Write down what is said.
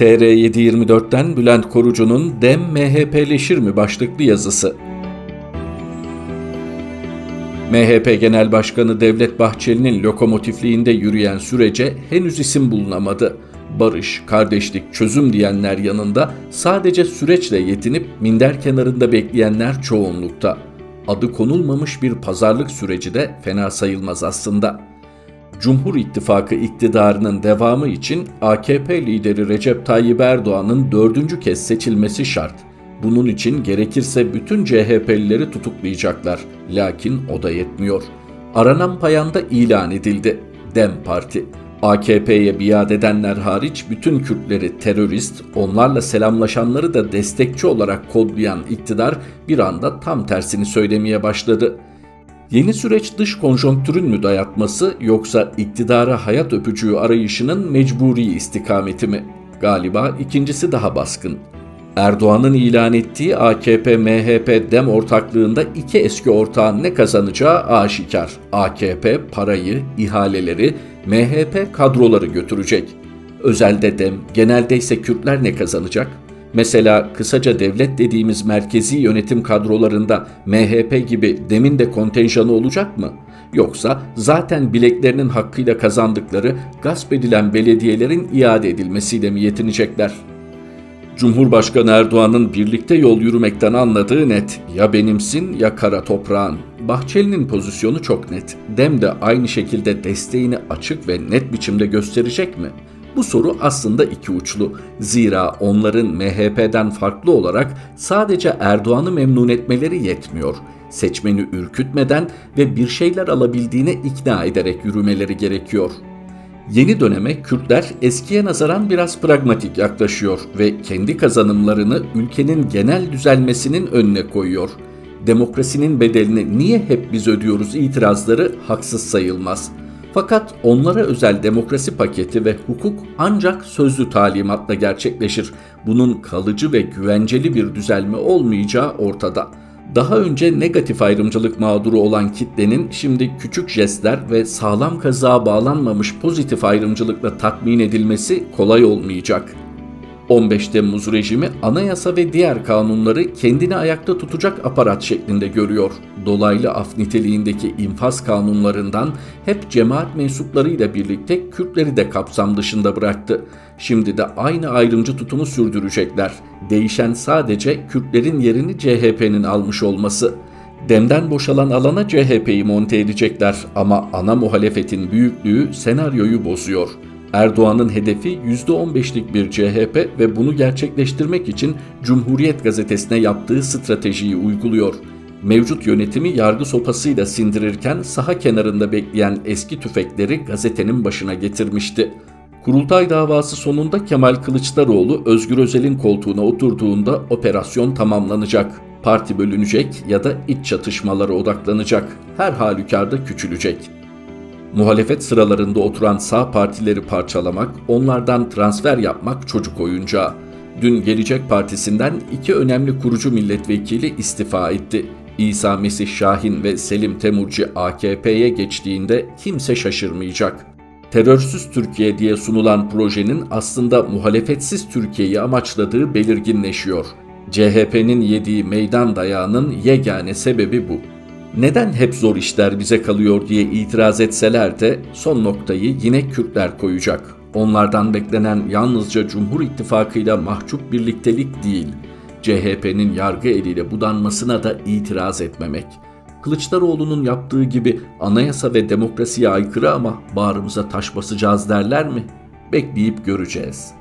TR724'ten Bülent Korucu'nun Dem MHP'leşir mi başlıklı yazısı. MHP Genel Başkanı Devlet Bahçeli'nin lokomotifliğinde yürüyen sürece henüz isim bulunamadı. Barış, kardeşlik, çözüm diyenler yanında sadece süreçle yetinip minder kenarında bekleyenler çoğunlukta. Adı konulmamış bir pazarlık süreci de fena sayılmaz aslında. Cumhur İttifakı iktidarının devamı için AKP lideri Recep Tayyip Erdoğan'ın dördüncü kez seçilmesi şart. Bunun için gerekirse bütün CHP'lileri tutuklayacaklar. Lakin o da yetmiyor. Aranan payanda ilan edildi. Dem Parti. AKP'ye biat edenler hariç bütün Kürtleri terörist, onlarla selamlaşanları da destekçi olarak kodlayan iktidar bir anda tam tersini söylemeye başladı. Yeni süreç dış konjonktürün mü dayatması yoksa iktidara hayat öpücüğü arayışının mecburi istikameti mi? Galiba ikincisi daha baskın. Erdoğan'ın ilan ettiği AKP-MHP dem ortaklığında iki eski ortağın ne kazanacağı aşikar. AKP parayı, ihaleleri, MHP kadroları götürecek. Özelde dem, genelde ise Kürtler ne kazanacak? Mesela kısaca devlet dediğimiz merkezi yönetim kadrolarında MHP gibi demin de kontenjanı olacak mı? Yoksa zaten bileklerinin hakkıyla kazandıkları gasp edilen belediyelerin iade edilmesiyle mi yetinecekler? Cumhurbaşkanı Erdoğan'ın birlikte yol yürümekten anladığı net. Ya benimsin ya kara toprağın. Bahçeli'nin pozisyonu çok net. Dem de aynı şekilde desteğini açık ve net biçimde gösterecek mi? Bu soru aslında iki uçlu. Zira onların MHP'den farklı olarak sadece Erdoğan'ı memnun etmeleri yetmiyor. Seçmeni ürkütmeden ve bir şeyler alabildiğine ikna ederek yürümeleri gerekiyor. Yeni döneme Kürtler eskiye nazaran biraz pragmatik yaklaşıyor ve kendi kazanımlarını ülkenin genel düzelmesinin önüne koyuyor. Demokrasinin bedelini niye hep biz ödüyoruz itirazları haksız sayılmaz. Fakat onlara özel demokrasi paketi ve hukuk ancak sözlü talimatla gerçekleşir. Bunun kalıcı ve güvenceli bir düzelme olmayacağı ortada. Daha önce negatif ayrımcılık mağduru olan kitlenin şimdi küçük jestler ve sağlam kazığa bağlanmamış pozitif ayrımcılıkla tatmin edilmesi kolay olmayacak. 15 Temmuz rejimi anayasa ve diğer kanunları kendini ayakta tutacak aparat şeklinde görüyor. Dolaylı af niteliğindeki infaz kanunlarından hep cemaat mensuplarıyla birlikte Kürtleri de kapsam dışında bıraktı. Şimdi de aynı ayrımcı tutumu sürdürecekler. Değişen sadece Kürtlerin yerini CHP'nin almış olması. Demden boşalan alana CHP'yi monte edecekler ama ana muhalefetin büyüklüğü senaryoyu bozuyor. Erdoğan'ın hedefi %15'lik bir CHP ve bunu gerçekleştirmek için Cumhuriyet gazetesine yaptığı stratejiyi uyguluyor. Mevcut yönetimi yargı sopasıyla sindirirken saha kenarında bekleyen eski tüfekleri gazetenin başına getirmişti. Kurultay davası sonunda Kemal Kılıçdaroğlu Özgür Özel'in koltuğuna oturduğunda operasyon tamamlanacak. Parti bölünecek ya da iç çatışmalara odaklanacak. Her halükarda küçülecek. Muhalefet sıralarında oturan sağ partileri parçalamak, onlardan transfer yapmak çocuk oyuncağı. Dün Gelecek Partisi'nden iki önemli kurucu milletvekili istifa etti. İsa Mesih Şahin ve Selim Temurci AKP'ye geçtiğinde kimse şaşırmayacak. Terörsüz Türkiye diye sunulan projenin aslında muhalefetsiz Türkiye'yi amaçladığı belirginleşiyor. CHP'nin yediği meydan dayağının yegane sebebi bu neden hep zor işler bize kalıyor diye itiraz etseler de son noktayı yine Kürtler koyacak. Onlardan beklenen yalnızca Cumhur İttifakı'yla mahcup birliktelik değil, CHP'nin yargı eliyle budanmasına da itiraz etmemek. Kılıçdaroğlu'nun yaptığı gibi anayasa ve demokrasiye aykırı ama bağrımıza taş basacağız derler mi? Bekleyip göreceğiz.''